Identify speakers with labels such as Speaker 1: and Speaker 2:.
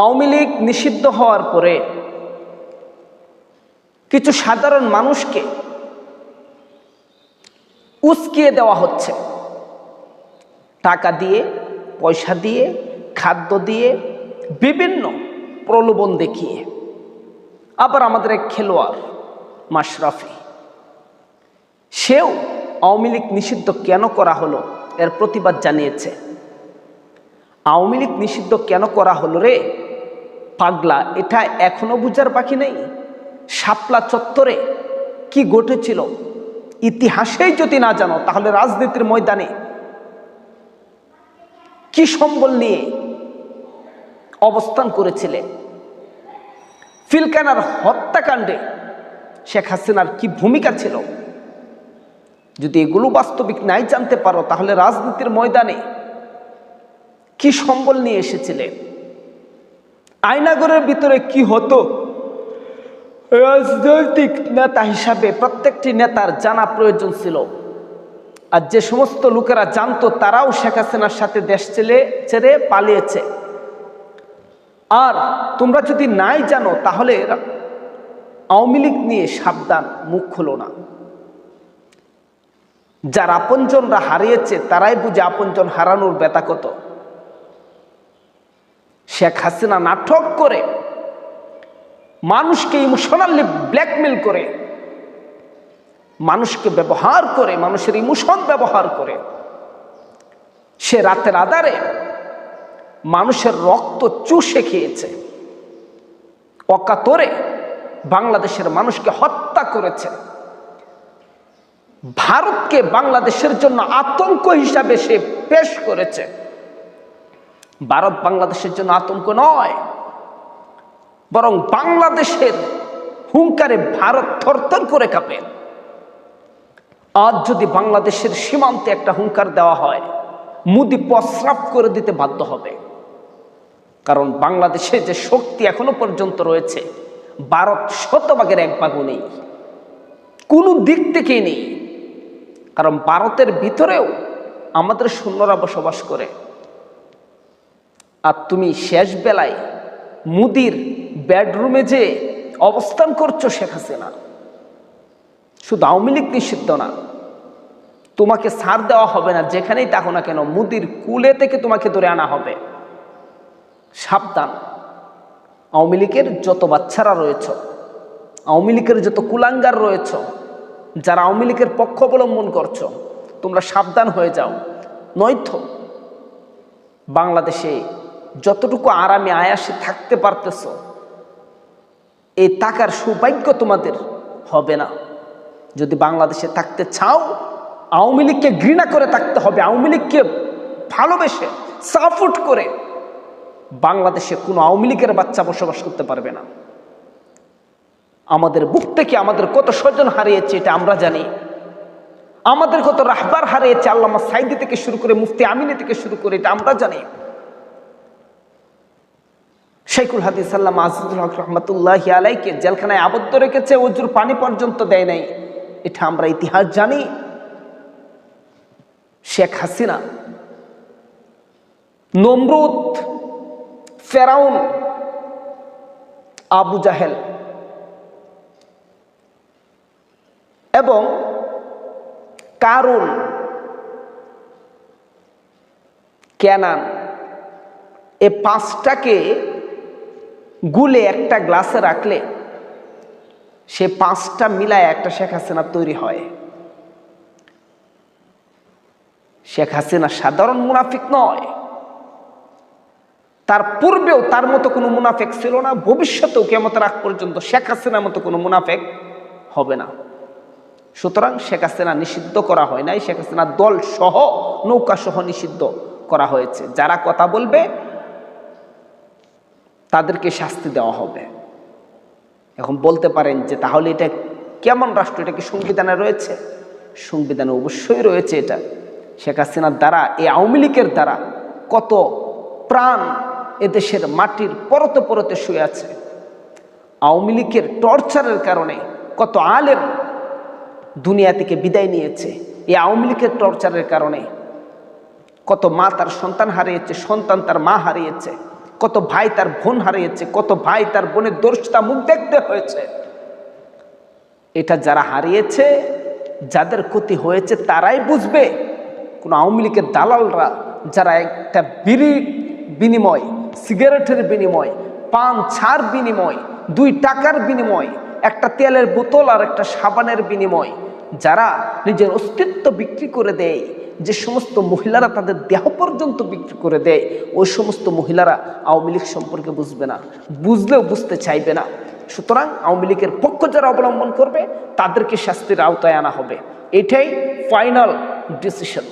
Speaker 1: আওয়ামী লীগ নিষিদ্ধ হওয়ার পরে কিছু সাধারণ মানুষকে উস্কিয়ে দেওয়া হচ্ছে। টাকা দিয়ে, পয়সা দিয়ে, খাদ্য দিয়ে, বিভিন্ন প্রলোভন দেখিয়ে। আবার আমাদের এক খেলোয়াড়, মাশরাফি, সেও আওয়ামী লীগ নিষিদ্ধ কেন করা হলো এর প্রতিবাদ জানিয়েছে। আওয়ামী লীগ নিষিদ্ধ কেন করা হলো রে? পাগলা, এটা এখনও বুঝার বাকি নেই? শাপলা চত্বরে কি ঘটেছিল? ইতিহাসেই যদি না জানো, তাহলে রাজনীতির ময়দানে কি সম্বল নিয়ে অবস্থান করেছিলে? ফিলকানার হত্যাকাণ্ডে শেখ হাসিনার কি ভূমিকা ছিল? যদি এগুলো বাস্তবিক নাই জানতে পারো, তাহলে রাজনীতির ময়দানে কি সম্বল নিয়ে এসেছিলে? আয়নাগরের ভিতরে কি হতো? রাজনৈতিক নেতা হিসাবে প্রত্যেকটি নেতার জানা প্রয়োজন ছিল। আর যে সমস্ত লোকেরা জানতো, তারাও শেখ হাসিনার সাথে দেশ ছেড়ে ছেড়ে পালিয়েছে। আর তোমরা যদি নাই জানো, তাহলে আওয়ামী লীগ নিয়ে সাবধান, মুখ খুলো না। যার আপনজনরা হারিয়েছে, তারাই বুঝে আপনজন হারানোর ব্যথা কত। শেখ হাসিনা নাটক করে, মানুষকে ইমোশনালি ব্ল্যাকমেল করে, মানুষকে ব্যবহার করে, মানুষের ইমোশন ব্যবহার করে, সে রাতের আধারে মানুষের রক্ত চুষে খেয়েছে, অকাতরে বাংলাদেশের মানুষকে হত্যা করেছে। ভারতকে বাংলাদেশের জন্য আতঙ্ক হিসাবে সে পেশ করেছে। ভারত বাংলাদেশের জন্য আতঙ্ক নয়, বরং বাংলাদেশের হুঙ্কারে ভারত থরথর করে কাঁপে। আজ যদি বাংলাদেশের সীমান্তে একটা হুঙ্কার দেওয়া হয়, মুদি প্রস্রাব করে দিতে বাধ্য হবে। কারণ বাংলাদেশে যে শক্তি এখনও পর্যন্ত রয়েছে, ভারত শতভাগের এক ভাগও নেই। কোনো দিক থেকেই নেই। কারণ ভারতের ভিতরেও আমাদের সৈন্যরা বসবাস করে। আর তুমি শেষ বেলায় মুদির বেডরুমে যে অবস্থান করছ শেখ হাসিনা, শুধু আওয়ামী লীগ নিষিদ্ধ না, তোমাকে সার দেওয়া হবে না, যেখানেই থাকো না কেন, মুদির কুলে থেকে তোমাকে ধরে আনা হবে। সাবধান, আওয়ামী লীগের যত বাচ্চারা রয়েছ, আওয়ামী লীগের যত কুলাঙ্গার রয়েছ, যারা আওয়ামী লীগের পক্ষ অবলম্বন করছ, তোমরা সাবধান হয়ে যাও। নয়তো বাংলাদেশে যতটুকু আরামে আয়াসে থাকতে পারতেছ, এই টাকার সৌভাগ্য তোমাদের হবে না। যদি বাংলাদেশে থাকতে চাও, আওয়ামী লীগকে ঘৃণা করে থাকতে হবে, আওয়ামী লীগকে ভালোবেসে সাপোর্ট করে বাংলাদেশে কোনো আওয়ামী লীগের বাচ্চা বসবাস করতে পারবে না। আমাদের বুক থেকে আমাদের কত স্বজন হারিয়েছে এটা আমরা জানি। আমাদের কত রাহবার হারিয়েছে, আল্লামা সাইদি থেকে শুরু করে মুফতি আমিনী থেকে শুরু করে এটা আমরা জানি। শেখুল হাদিস আল্লাহ আজিজুল হক রহমতুল্লাহ আলাইকে জেলখানায় আবদ্ধ রেখেছে অজুর পানি পর্যন্ত দেয় নাই। এটা আমরা ইতিহাস জানি। শেখ হাসিনা, নমরুদ, ফেরাউন, আবু জাহেল এবং কারুন ক্যানান এ পাঁচটাকে গুলে একটা গ্লাসে রাখলে সে পাঁচটা মিলায় একটা শেখ হাসিনা তৈরি হয়। শেখ হাসিনা সাধারণ মুনাফিক নয়। তার পূর্বেও তার মতো কোনো মুনাফেক ছিল না, ভবিষ্যতেও কেমতের রাখ পর্যন্ত শেখ হাসিনার মতো কোনো মুনাফেক হবে না। সুতরাং শেখ হাসিনা নিষিদ্ধ করা হয় নাই, শেখ হাসিনা দল সহ নৌকা সহ নিষিদ্ধ করা হয়েছে। যারা কথা বলবে তাদেরকে শাস্তি দেওয়া হবে। এখন বলতে পারেন যে তাহলে এটা কেমন রাষ্ট্র? এটা কি সংবিধানে রয়েছে? সংবিধানে অবশ্যই রয়েছে এটা। শেখ হাসিনার দ্বারা, এই আওয়ামী লীগের দ্বারা কত প্রাণ এদেশের মাটির পরতে পরতে শুয়ে আছে। আওয়ামী লীগের টর্চারের কারণে কত আলেম দুনিয়া থেকে বিদায় নিয়েছে। এই আওয়ামী লীগের টর্চারের কারণে কত মা তার সন্তান হারিয়েছে, সন্তান তার মা হারিয়েছে। কত ভাই তার বোন হারিয়েছে, কত ভাই তার বোনের দর্শতা মুখ দেখতে হয়েছে। এটা যারা হারিয়েছে, যাদের ক্ষতি হয়েছে তারাই বুঝবে। কোন আওয়ামী লীগের দালালরা, যারা একটা বিড়ি বিনিময়, সিগারেটের বিনিময়, পান ছাড় বিনিময়, দুই টাকার বিনিময়, একটা তেলের বোতল আর একটা সাবানের বিনিময়, যারা নিজের অস্তিত্ব বিক্রি করে দেয় যে সমস্ত মহিলারা তাদের দেহ পর্যন্ত বিক্রি করে দেয়, ওই সমস্ত মহিলারা আওয়ামী লীগ সম্পর্কে বুঝবে না, বুঝলেও বুঝতে চাইবে না। সুতরাং আওয়ামী লীগের পক্ষ যারা অবলম্বন করবে, তাদেরকে শাস্তির আওতায় আনা হবে। এটাই ফাইনাল ডিসিশন